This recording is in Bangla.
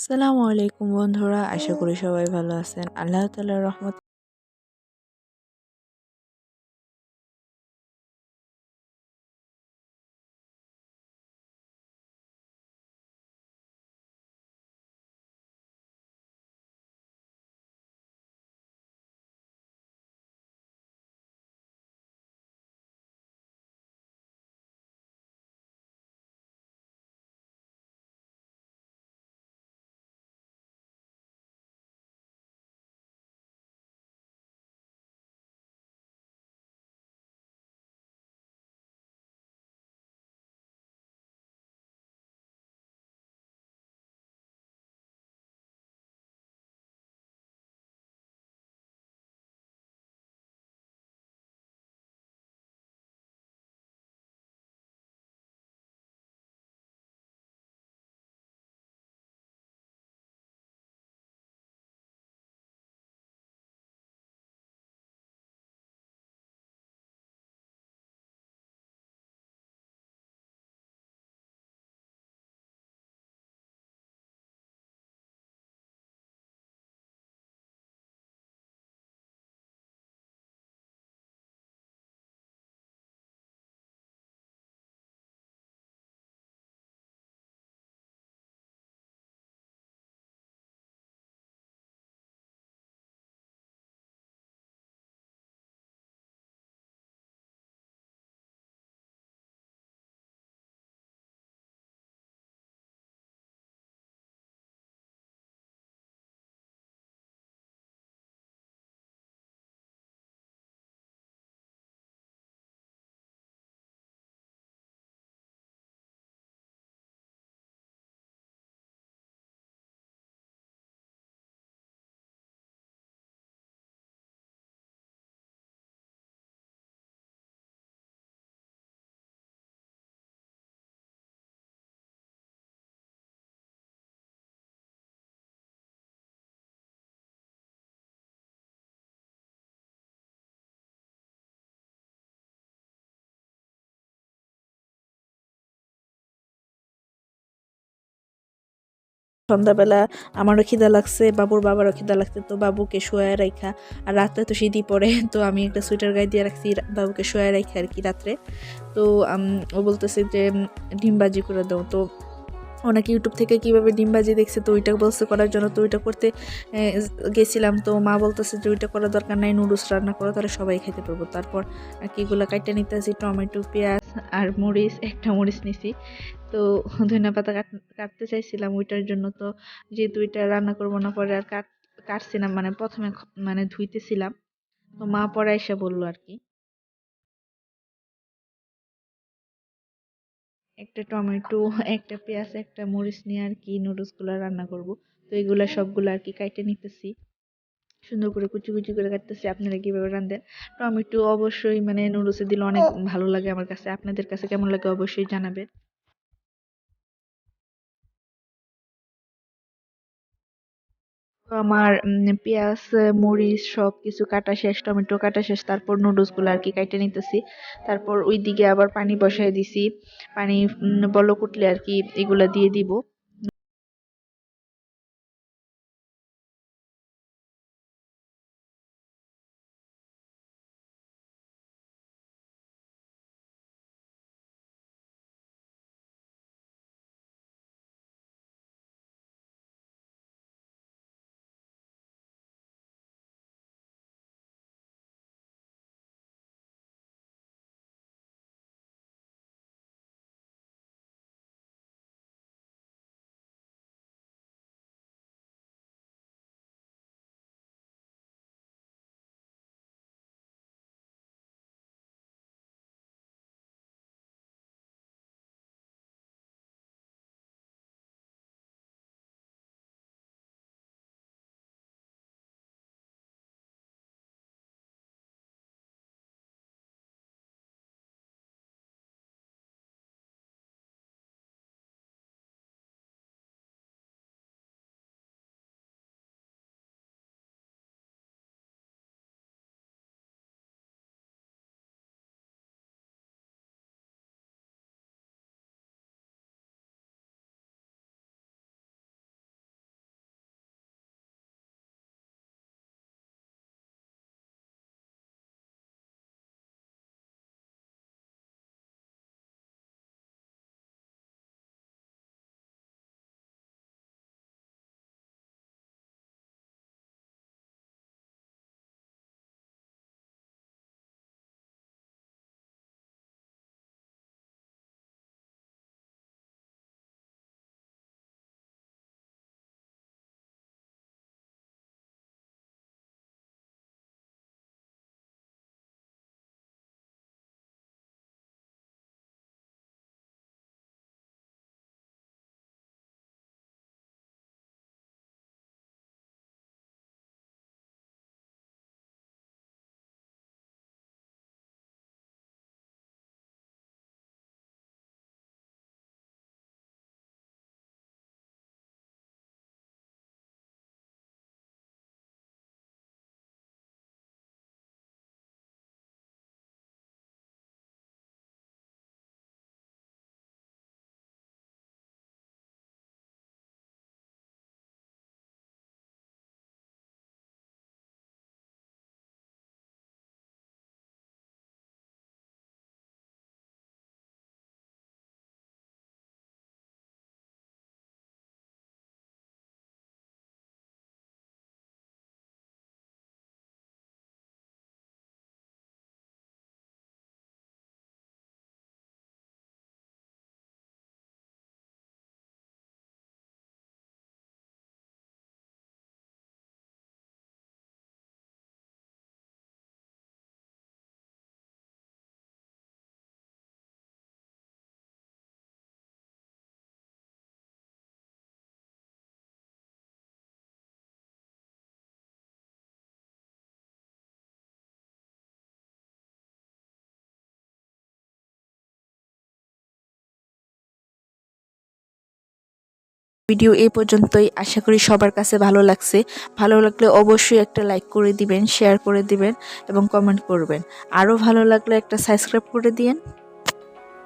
আসসালামু আলাইকুম বন্ধুরা আশা করি সবাই ভালো আছেন। আল্লাহ তালার রহমত সন্ধ্যাবেলা আমারও খিদা লাগছে, বাবুর বাবারও খিদা লাগছে, তো বাবুকে শোয়া রাখা আর রাতে তো শীতই পড়ে, তো আমি একটা সোয়েটার গায়ে দিয়ে রাখছি বাবুকে শোয়া রাখা আর কি রাত্রে। তো ও বলতেছে যে ডিম বাজি করে দাও। তো অনেক ইউটিউব থেকে কীভাবে ডিম ভাজি দেখছে তো ওইটা বলছে করার জন্য। তো ওইটা করতে গেছিলাম তো মা বলতেছে যে ওইটা করার দরকার নাই, নুডলস রান্না করো, তাহলে সবাই খেতে পারব। তারপর আর কি এগুলো কাটতে নিতেছি, টমেটো, পেঁয়াজ আর মরিচ, একটা মরিচ নিছি। তো ধনিয়া পাতা কাটতে চাইছিলাম ওইটার জন্য। তো যেহেতু ওইটা রান্না করব না, পরে আর কাট, কাটছিলাম মানে প্রথমে মানে ধুইতেছিলাম। তো মা পরে এসে বলল আর কি। একটা টমেটো, একটা পেঁয়াজ, একটা মরিচ নিয়ে আর কি নুডলসগুলো রান্না করব। তো এগুলো সবগুলো আর কি কাইটে নিতেছি। সুন্দর করে কুচি কুচি করে কাটতেছি। আপনারা কীভাবে রান্ধেন টমেটো অবশ্যই মানে নুডলসে দিলে অনেক ভালো লাগে আমার কাছে। আপনাদের কাছে কেমন লাগে অবশ্যই জানাবেন। আমার পেঁয়াজ, মরিচ সব কিছু কাটা শেষ, টমেটো কাটা শেষ, তারপর নুডলসগুলো আর কি কাটে নিতেছি। তারপর ওইদিকে আবার পানি বসায় দিছি। পানি বলক উঠলে আর কি এগুলা দিয়ে দিব। ভিডিও এই পর্যন্তই। আশা করি সবার কাছে ভালো লাগছে। ভালো লাগলে অবশ্যই একটা লাইক করে দিবেন শেয়ার করে দিবেন এবং কমেন্ট করবেন। আরও ভালো লাগলে একটা সাবস্ক্রাইব করে দিয়েন।